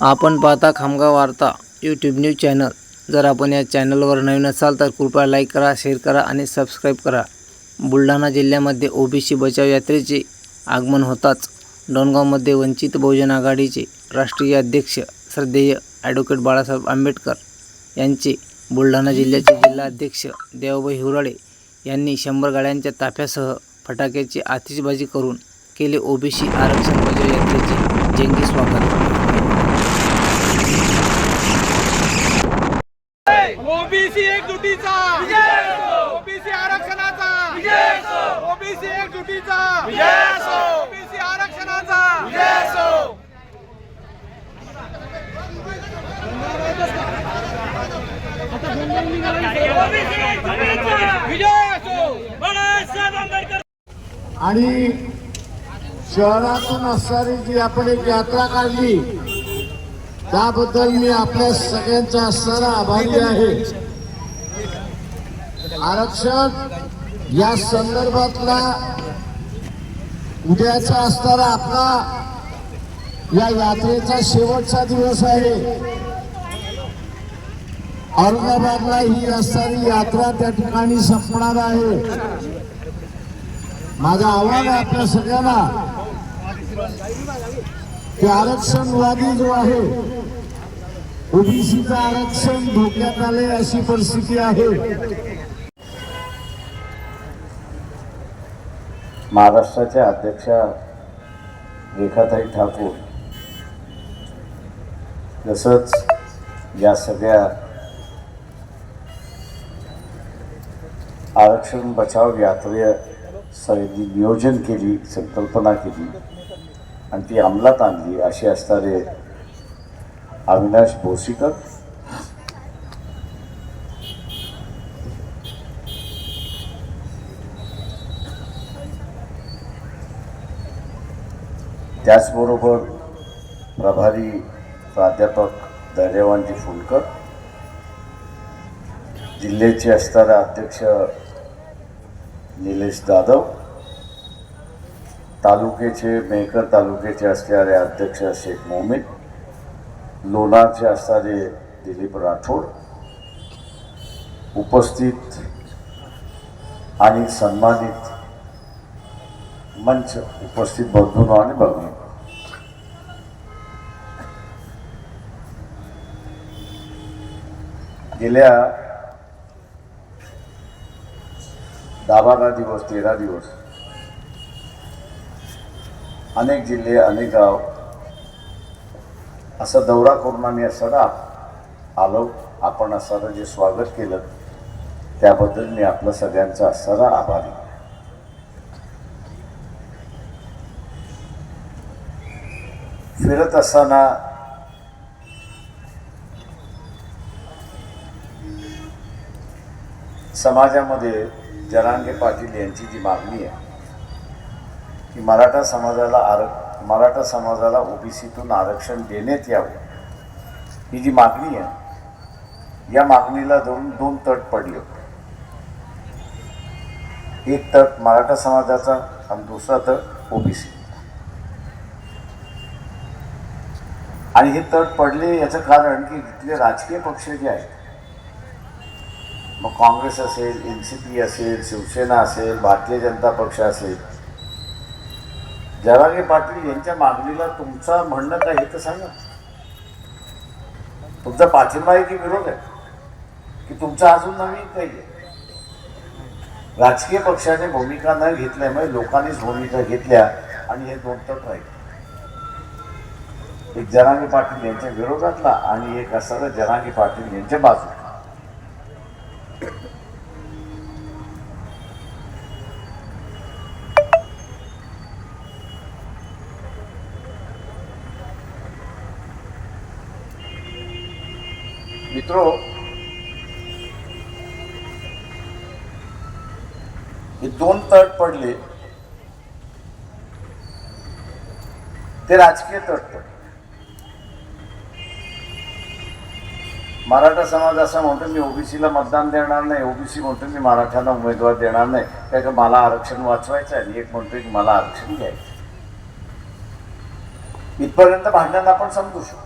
आपण पाहता खामगाव वार्ता यूट्यूब न्यूज चॅनल. जर आपण या चॅनलवर नवीन असाल तर कृपया लाईक करा शेअर करा आणि सबस्क्राईब करा. बुलढाणा जिल्ह्यामध्ये ओबीसी बचाव यात्रेचे आगमन होताच. डोणगावमध्ये वंचित बहुजन आघाडीचे राष्ट्रीय अध्यक्ष श्रद्धेय ॲडव्होकेट बाळासाहेब आंबेडकर यांचे बुलढाणा जिल्ह्याचे जिल्हाध्यक्ष देवाबाई हिवराळे यांनी शंभर गाड्यांच्या ताफ्यासह फटाक्याची आतिषबाजी करून केले ओबीसी आरक्षण बचाव यात्रेचे जंगी स्वागत ओबीसी एकजुटीचा. ओबीसी आरक्षणाचा. ओबीसी एकजुटीचा. ओबीसी आरक्षणाचा. विजय असो. आणि शहरातून असणारी जी आपण एक यात्रा काढली त्याबद्दल मी आपल्या सगळ्यांचा असणारा आभारी आहे. आरक्षण या संदर्भातला उद्याचा असणारा आपला या यात्रेचा शेवटचा दिवस आहे. औरंगाबादला ही असणारी यात्रा त्या ठिकाणी संपणार आहे. माझा आव्हान आहे आपल्या सगळ्यांना की आरक्षणवादी जो आहे ओबीसीचं आरक्षण धोक्यात आले अशी परिस्थिती आहे. महाराष्ट्राच्या अध्यक्षा रेखाताई ठाकूर तसंच या सगळ्या आरक्षण बचाव यात्रे सगळी नियोजन केली संकल्पना केली आणि ती अंमलात आणली असे असणारे अविनाश भोसीकर त्याचबरोबर प्रभारी प्राध्यापक धैर्यवानजी फुलकर जिल्ह्याचे असणारे अध्यक्ष निलेश जाधव तालुक्याचे मेहकर तालुक्याचे असणारे अध्यक्ष शेख मोमीन लोणारचे असणारे दिलीप राठोड उपस्थित आणि सन्मानित मंच उपस्थित बंधूंनो आणि बघून. गेल्या दहा बारा दिवस तेरा दिवस अनेक जिल्हे अनेक गाव असा दौरा करून आम्ही असताना आलो. आपण असताना जे स्वागत केलं त्याबद्दल मी आपलं सगळ्यांचा असणारा आभारी. फिरत असताना समाजामध्ये जरांगे पाटील यांची जी मागणी आहे की मराठा समाजाला आर मराठा समाजाला ओबीसीतून आरक्षण देण्यात यावं ही जी मागणी आहे या मागणीला दोन दोन तट पडले होते. एक तट मराठा समाजाचा आणि दुसरा तट ओबीसी. आणि हे तट पडले याचं कारण की इथले राजकीय पक्ष जे आहेत मग काँग्रेस असेल एन सी पी असेल शिवसेना असेल भारतीय जनता पक्ष असेल. जरागे पाटील यांच्या मागणीला तुमचा म्हणणं काय हे तर सांगा. तुमचा पाठिंबा आहे की विरोध आहे. की तुमचा अजून नवीन काही आहे. राजकीय पक्षाने भूमिका न घेतल्यामुळे लोकांनीच भूमिका घेतल्या आणि हे दोन तट राहिले एक जरांगे पाटील यांच्या विरोधातला आणि एक असणारा जरांगे पाटील यांच्या बाजू मित्रो हे दोन तट पडले. ते राजकीय तट पडले. मराठा समाज असं म्हणतो मी ओबीसीला मतदान देणार नाही ओबीसी म्हणतो मी मराठ्यांना उमेदवार देणार नाही. काय का मला आरक्षण वाचवायचं आहे आणि एक म्हणतोय की मला आरक्षण घ्यायचं इथपर्यंत भांडण आपण समजू शकतो.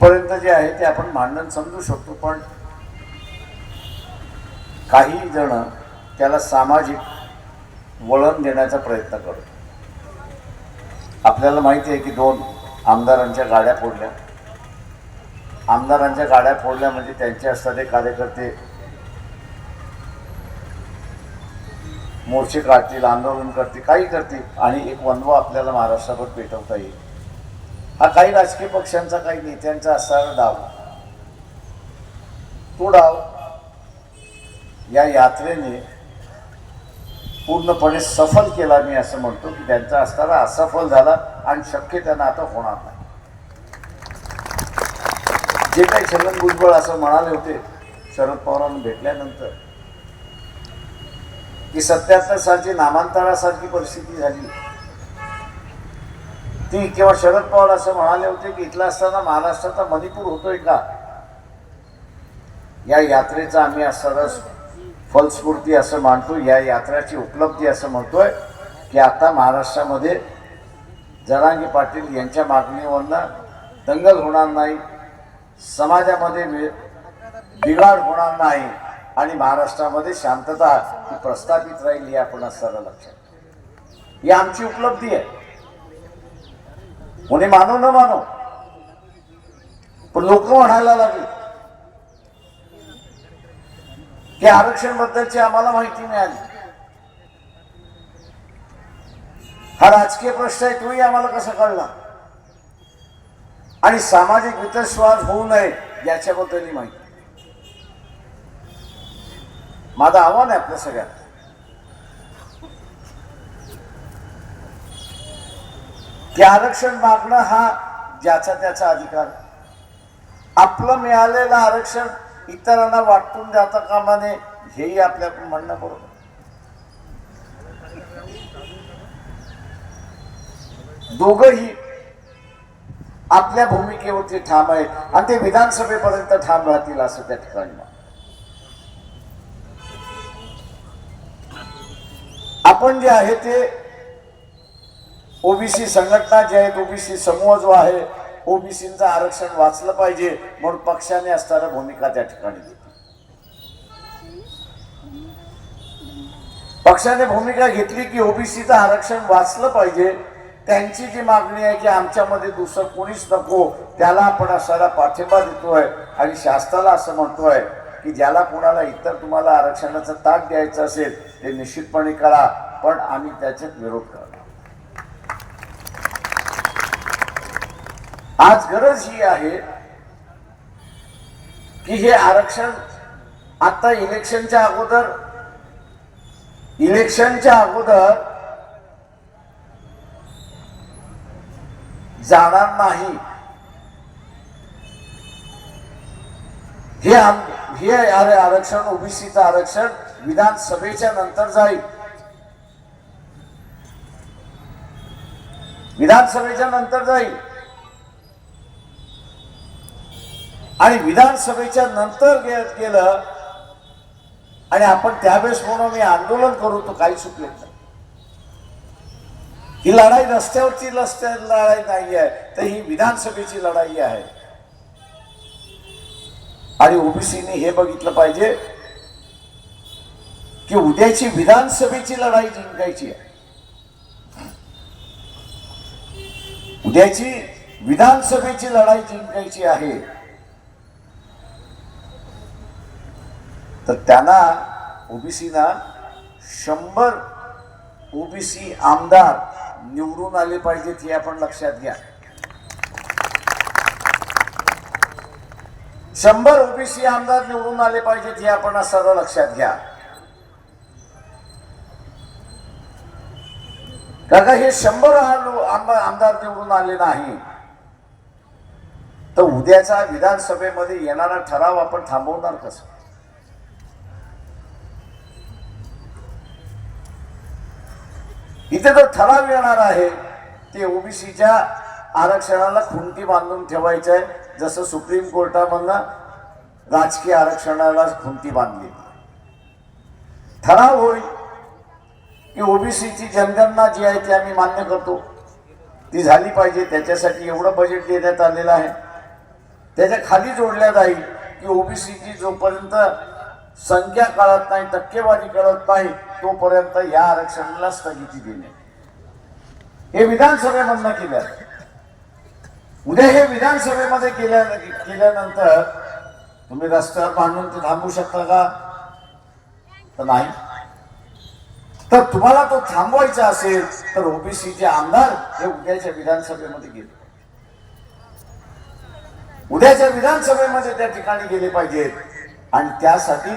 इथपर्यंत जे आहे ते आपण भांडण समजू शकतो पण काही जण त्याला सामाजिक वळण देण्याचा प्रयत्न करतो आपल्याला माहिती आहे की दोन आमदारांच्या गाड्या फोडल्या. आमदारांच्या गाड्या फोडल्या म्हणजे त्यांचे असणारे कार्यकर्ते मोर्चे काढतील आंदोलन करतील काही करतील. आणि एक वनवा आपल्याला महाराष्ट्रावर पेटवता येईल. हा काही राजकीय पक्षांचा काही नेत्यांचा असणारा डाव. तो डाव या यात्रेने पूर्णपणे सफल केला मी असं म्हणतो की त्यांचा असणारा असफल झाला आणि शक्य त्यांना आता होणार नाही. जे काही छगन भुजबळ असं म्हणाले होते शरद पवारांना भेटल्यानंतर की सत्याहत्तर सालची नामांतरासारखी परिस्थिती झाली. ती किंवा शरद पवार असं म्हणाले होते की इथला असताना महाराष्ट्राचा मणिपूर होतोय का? या यात्रेचा आम्ही असताना फलस्फूर्ती असं मानतो या यात्राची उपलब्धी असं म्हणतोय की आता महाराष्ट्रामध्ये जरांगी पाटील यांच्या मागणीवरनं दंगल होणार नाही समाजामध्ये बिघाड होणार नाही आणि महाराष्ट्रामध्ये शांतता ही प्रस्थापित राहील हे आपण असताना लक्षात ही आमची उपलब्धी आहे. कोणी मानो न मानो. पण लोक म्हणायला लागले. की आरक्षण बद्दलची आम्हाला माहिती मिळाली. हा राजकीय प्रश्न आहे तोही आम्हाला कसा कळला? आणि सामाजिक वितस्वाद होऊ नये याच्याबद्दलही माहिती. माझं आव्हान आहे आपल्या सगळ्यांना. हे आरक्षण मागणं हा ज्याचा त्याचा अधिकार. आपलं मिळालेलं आरक्षण इतरांना वाटून जाता कामा नये हेही आपल्याकडून म्हणणं बरोबर. दोघही आपल्या भूमिकेवरती ठाम आहेत आणि ते विधानसभेपर्यंत ठाम राहतील असं त्या ठिकाणी आपण जे आहे ते ओबीसी संघटना जी आहेत ओबीसी समूह जो आहे ओबीसीचं आरक्षण वाचलं पाहिजे म्हणून पक्षाने असताना भूमिका त्या ठिकाणी घेतली पक्षाने भूमिका घेतली की ओबीसीचं आरक्षण वाचलं पाहिजे. त्यांची जी मागणी आहे की आमच्यामध्ये दुसरं कोणीच नको त्याला आपण असायला पाठिंबा देतोय आणि शासनाला असं म्हणतोय की ज्याला कोणाला इतर तुम्हाला आरक्षणाचा ताक द्यायचा असेल ते निश्चितपणे करा. पण आम्ही त्याच्यात विरोध करा आज गरज ही आहे की हे आरक्षण आता इलेक्शनच्या अगोदर इलेक्शनच्या अगोदर जाणार नाही. हे हे आरक्षण ओबीसीचं आरक्षण विधानसभेच्या नंतर जाईल. विधानसभेच्या नंतर जाईल. आणि विधानसभेच्या नंतर गेलं आणि आपण त्यावेळेस म्हणून मी आंदोलन करू तो काही चुकले नाही. ही लढाई रस्त्यावरची रस्त्या लढाई नाही आहे तर ही विधानसभेची लढाई आहे. आणि ओबीसीने हे बघितलं पाहिजे की उद्याची विधानसभेची लढाई जिंकायची आहे. उद्याची विधानसभेची लढाई जिंकायची आहे. तर त्यांना ओबीसीना शंभर ओबीसी आमदार निवडून आले पाहिजेत हे आपण लक्षात घ्या. शंभर ओबीसी आमदार निवडून आले पाहिजेत हे आपण सर्व लक्षात घ्या. कारण का हे शंभर आमदार निवडून आले नाही. तर उद्याचा विधानसभेमध्ये येणारा ठराव आपण थांबवणार कसं? इथे जो ठराव येणार आहे ते ओबीसीच्या आरक्षणाला खुंटी बांधून ठेवायचं आहे. जसं सुप्रीम कोर्टामधनं राजकीय आरक्षणाला खुंटी बांधली. ठराव होईल. की ओबीसीची जनगणना जी आहे ती आम्ही मान्य करतो. ती झाली पाहिजे. त्याच्यासाठी एवढं बजेट देण्यात आलेलं आहे. त्याच्याखाली जोडल्या जाईल. की ओबीसीची जोपर्यंत संख्या कळत नाही टक्केवारी कळत नाही तोपर्यंत या आरक्षणाला स्थगिती देणे. हे विधानसभेमधनं केलं उद्या हे विधानसभेमध्ये केल्या केल्यानंतर तुम्ही रस्त्यावर बांधून ते थांबू शकता का? तर नाही. तर तुम्हाला तो थांबवायचा असेल तर ओबीसीचे आमदार हे उद्याच्या विधानसभेमध्ये गेले. उद्याच्या विधानसभेमध्ये त्या ठिकाणी गेले पाहिजेत. आणि त्यासाठी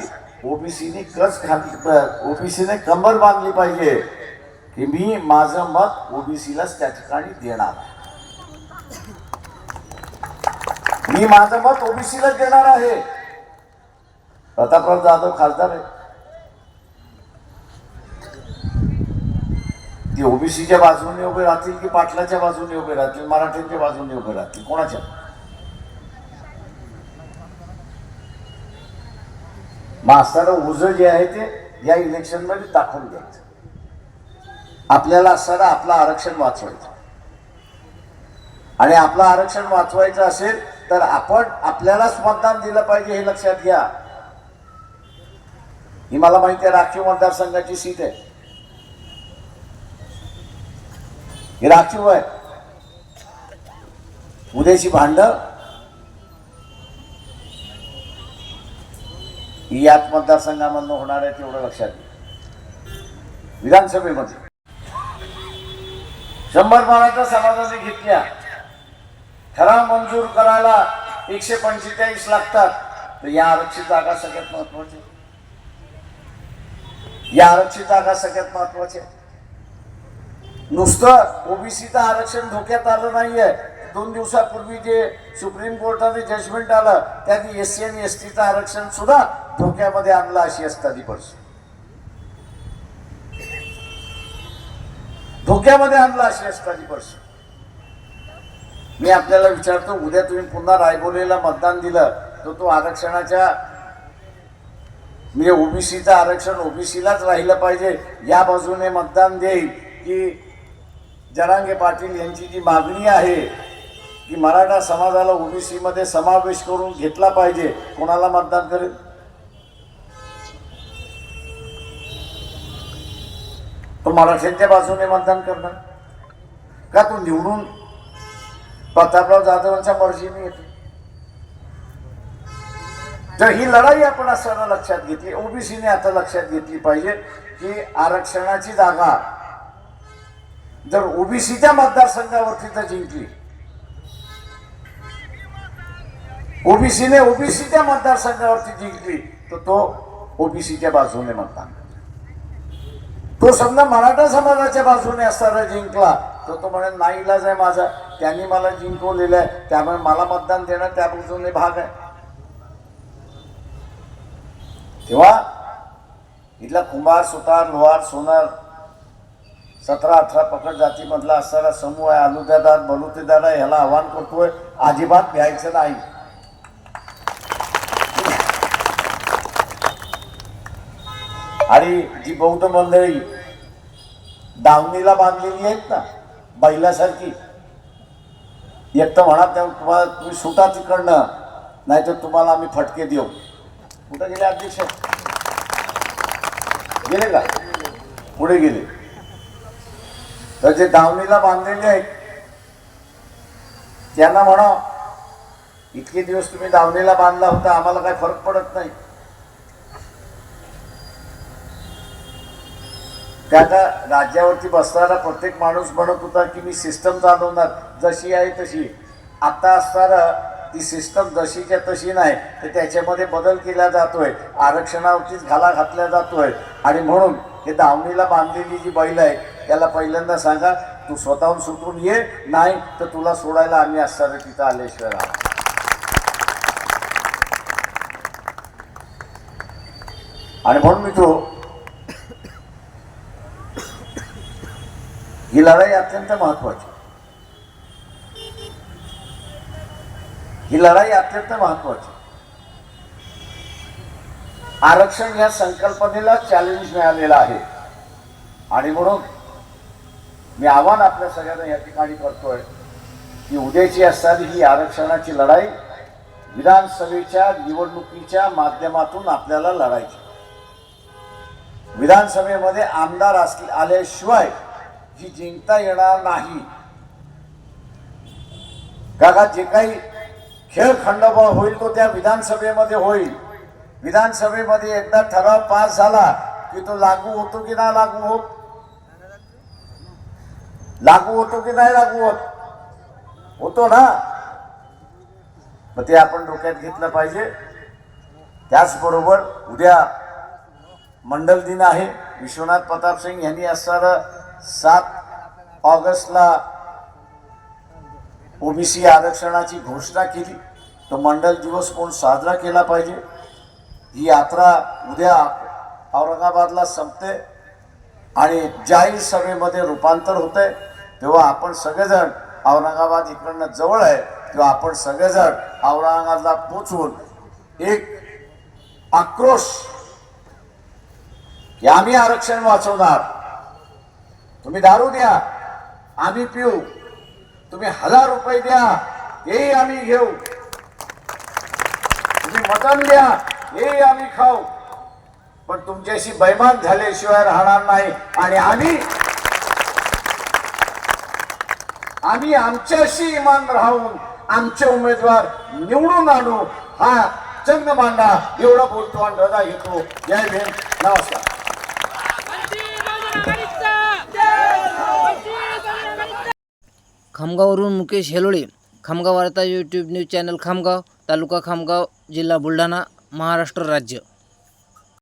ओबीसीने कच घातली ओबीसीने कंबर बांधली पाहिजे. की मी माझं मत ओबीसीलाच त्या ठिकाणी देणार. मी माझं मत ओबीसीलाच देणार आहे. प्रतापराव जाधव खासदार आहे. ती ओबीसीच्या बाजूने उभे राहतील की पाटलाच्या बाजूने उभे राहतील मराठ्यांच्या बाजूने उभे राहतील? कोणाच्या? मास्तर उज जे आहे ते या इलेक्शनमध्ये दाखवून द्यायचं. आपल्याला असताना आपलं आरक्षण वाचवायचं. आणि आपलं आरक्षण वाचवायचं असेल तर आपण आपल्यालाच मतदान दिलं पाहिजे हे लक्षात घ्या. ही मला माहिती आहे राखीव मतदारसंघाची सीट आहे. ही राखीव आहे. उद्याची भांड ही याच मतदारसंघामधनं होणार आहे तेवढं लक्षात घ्या. विधानसभेमध्ये. शंभर मराठा समाजाने घेतल्या. ठराव मंजूर करायला एकशे पंचेचाळीस लागतात. तर या आरक्षित जागा सगळ्यात महत्वाची या आरक्षित जागा सगळ्यात महत्वाची नुसतं ओबीसीचं आरक्षण धोक्यात आलं नाहीये. दोन दिवसापूर्वी जे सुप्रीम कोर्टाने जजमेंट आलं त्यांनी एस सी आणि एस टीचं आरक्षण सुद्धा धोक्यामध्ये आणलं अशी असताना परिस्थिती. धोक्यामध्ये आणलं अशी असताना परिस्थिती. मी आपल्याला विचारतो उद्या तुम्ही पुन्हा रायबोलीला मतदान दिलं तर तो आरक्षणाच्या म्हणजे ओबीसीचं आरक्षण ओबीसीलाच राहिलं पाहिजे या बाजूने मतदान देईल की जरांगे पाटील यांची जी मागणी आहे की मराठा समाजाला ओबीसी मध्ये समावेश करून घेतला पाहिजे. कोणाला मतदान करेल? तो मराठ्यांच्या बाजूने मतदान करणार. का तो निवडून प्रतापराव जाधवांच्या मर्जीने येतो? तर ही लढाई आपण असताना लक्षात घेतली. ओबीसीने आता लक्षात घेतली पाहिजे की आरक्षणाची जागा जर ओबीसीच्या मतदारसंघावरती जर जिंकली. ओबीसीने ओबीसीच्या मतदारसंघावरती जिंकली तर तो ओबीसीच्या बाजूने मतदान तो समजा मराठा समाजाच्या बाजूने असताना जिंकला तर तो म्हणे नाईलाज आहे माझा. त्यांनी मला जिंकवलेलं आहे. त्यामुळे मला मतदान देणं त्या बाजूने भाग आहे. तेव्हा इथला कुंभार सुतार लोहार सोनार सतरा अठरा पकड जातीमधला असणारा समूह आहे. आलुद्यादार बलुतेदार आहे ह्याला आव्हान करतोय. अजिबात घ्यायचं नाही. आणि जी बौद्ध मंडळी. दावणीला बांधलेली आहेत ना बैलासारखी. एक तर म्हणा त्या तुम्हाला तुम्ही सुटा तिकडनं नाही तर तुम्हाला आम्ही फटके देऊ. कुठं गेले अध्यक्ष? गेले का? पुढे गेले. तर जे दावणीला बांधलेले आहेत त्यांना म्हणा इतके दिवस तुम्ही दावणीला बांधला होता आम्हाला काही फरक पडत नाही. त्याचा राज्यावरती बसणारा प्रत्येक माणूस म्हणत होता की मी सिस्टम चालवणार जशी आहे तशी. आता असणारा ती सिस्टम जशीच्या तशी नाही तर त्याच्यामध्ये बदल केला जातोय आरक्षणावरतीच घाला घातला जातोय. आणि म्हणून हे दावणीला बांधलेली जी बैल आहे त्याला पहिल्यांदा सांगा तू स्वतःहून सुटून ये नाही तर तुला सोडायला आम्ही असणार तिथं आल्याशिवाय आणि म्हणून मी ही लढाई अत्यंत महत्वाची. ही लढाई अत्यंत महत्वाची. आरक्षण या संकल्पनेला चॅलेंज मिळालेलं आहे. आणि म्हणून मी आव्हान आपल्या सगळ्यांना या ठिकाणी करतोय की उद्याची असणारी ही आरक्षणाची लढाई विधानसभेच्या निवडणुकीच्या माध्यमातून आपल्याला लढायची. विधानसभेमध्ये आमदार असले आल्याशिवाय ही जिंकता येणार नाही. काका जे काही खेळ खंडोबा होईल तो त्या विधानसभेमध्ये होईल. विधानसभेमध्ये एकदा ठराव पास झाला की तो लागू होतो की नाही लागू होत? लागू होतो की नाही लागू होत? होतो ना? मग ते आपण डोक्यात घेतलं पाहिजे. त्याचबरोबर उद्या मंडल दिन आहे. विश्वनाथ प्रताप सिंग यांनी असणारं सात ऑगस्टला ओबीसी आरक्षणाची घोषणा केली. तो मंडल दिवस म्हणून साजरा केला पाहिजे. ही यात्रा उद्या औरंगाबादला संपते आणि जाहीर सभेमध्ये रूपांतर होते. तेव्हा आपण सगळेजण औरंगाबाद इकडनं जवळ आहे. तेव्हा आपण सगळेजण औरंगाबादला पोचवून एक आक्रोश की आम्ही आरक्षण वाचवणार. तुम्ही दारू द्या आम्ही पिऊ. तुम्ही हजार रुपये द्या हेही आम्ही घेऊ. तुम्ही मटण द्या हेही आम्ही खाऊ. पण तुमच्याशी बैमान झाल्याशिवाय राहणार नाही. आणि आम्ही आम्ही आमच्याशी इमान राहून आमचे उमेदवार निवडून आणू. हा चंग मांडा एवढा बोलतो आणि रजा घेतो. जय भीम. नमस्कार. खामगाववरून मुकेश हेलोळे खामगाव वार्ता यूट्यूब न्यूज चॅनल खामगाव तालुका खामगाव जिल्हा बुलढाणा महाराष्ट्र राज्य.